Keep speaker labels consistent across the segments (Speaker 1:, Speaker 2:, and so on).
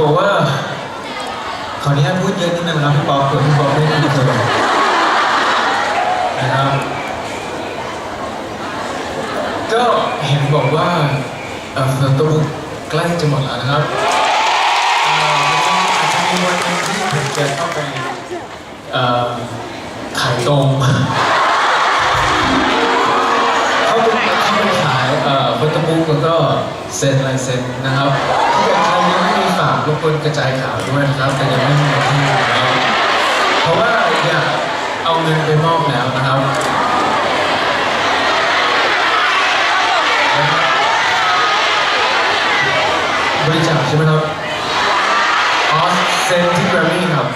Speaker 1: ผมว่าคราวนี้พูดเยอะนิดนึงนะพี่ป๊อปเผื่อพี่ป๊อปไม่ได้ยินเจอนะครับก็เห็นบอกว่าเอ่อฝนตกใกล้จะหมดแล้วนะครับเอ่ออาจจะมีวันหนึงที่ผมจะเข้าไปเอ่อขายตรงเข้าไปเข้าไปขายเอ่อฟอโต้บุ๊กแล้วก็เซ็นลายเซ็นนะครับ รบกวนกระจายข่าวด้วยนะครับ แต่ยังไม่มีที่นะครับเพราะว่าอยากเอาเงินไปมอบแล้วนะครับ บริจาคใช่ไหมครับอ๋อเซ็นที่แกรมมี่ครับ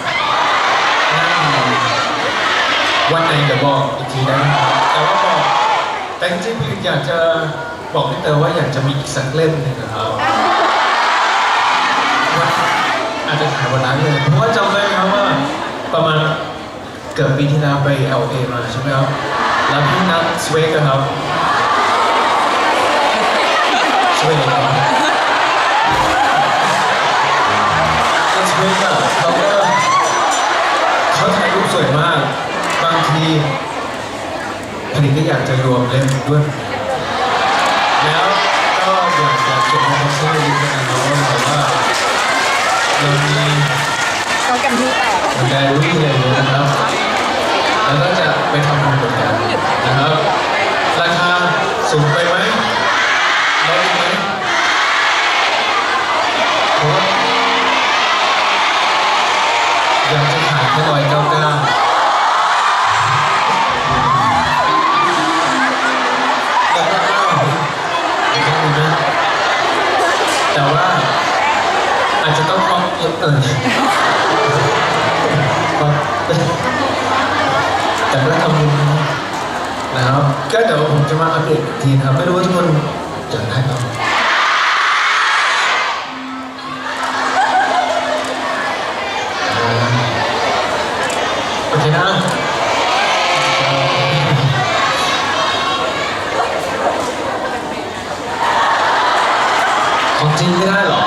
Speaker 1: วันไหนเดี๋ยวบอกอีกทีได้ไหมครับแต่ว่าบอกแต่จริงๆพี่อยากจะบอกพี่เตอว่าอยากจะมีอีกสักเล่มหนึ่งนะครับ อาจจะขายวันนั้นเลยเพราะว่าจำได้ไหมครับว่าประมาณเกือบปีที่แล้วไป LA มาใช่ไหมครับ แล้วพี่นัทสเวกครับสเวกครับก็สวยอะเขาก็เขาถ่ายรูปสวยมาก บางทีผลิตก็อยากจะรวมเล่มด้วย ก็กัน
Speaker 2: ที่แตก
Speaker 1: แดรี่เลยนะครับ แล้วก็จะไปทำบุญเหมือนกันนะครับ ราคาสูงไปไหมลดไหมเพราะว่าอยากจะขายแค่ร้อยเก้าเก้าเก้าเก้าแต่ว่าอาจจะต้องฟ้องเยอะเกินฟ้อง แต่ก็ทำบุญนะครับก็เดี๋ยวผมจะมาอัปเดตอีกทีนะครับ ไม่รู้ว่าทุกคนอยากได้ไหมโอเคนะของจริงไม่ได้หรอ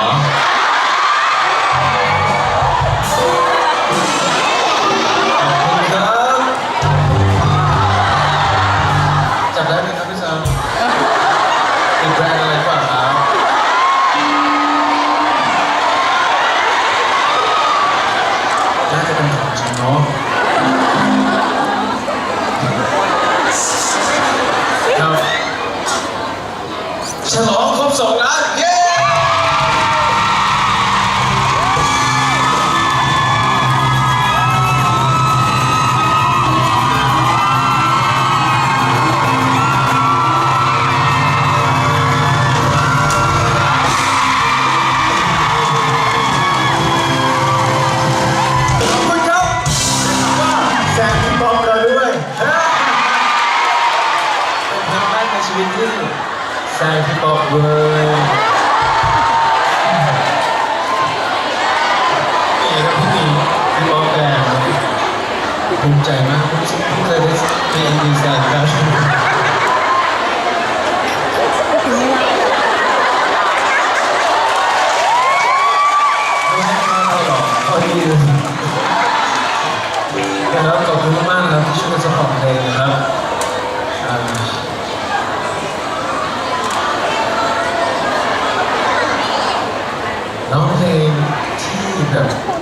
Speaker 1: ฉลองครบสองล้านเย้ขอบคุณครับแซงที่บอกเราด้วยเป็นครั้งแรกในชีวิตที่ แซงที่บอกเลยนี่ครับพี่มีพี่บอกแดงภูมิใจมากรู้สึกเพิ่งเคยได้มีดีไซน์กันไม่ใช่แค่ราหรอกเขาดีเลยนะครับขอบคุณมากนะครับที่ช่วยกันสปอร์ตเพลงนะครับ Thank.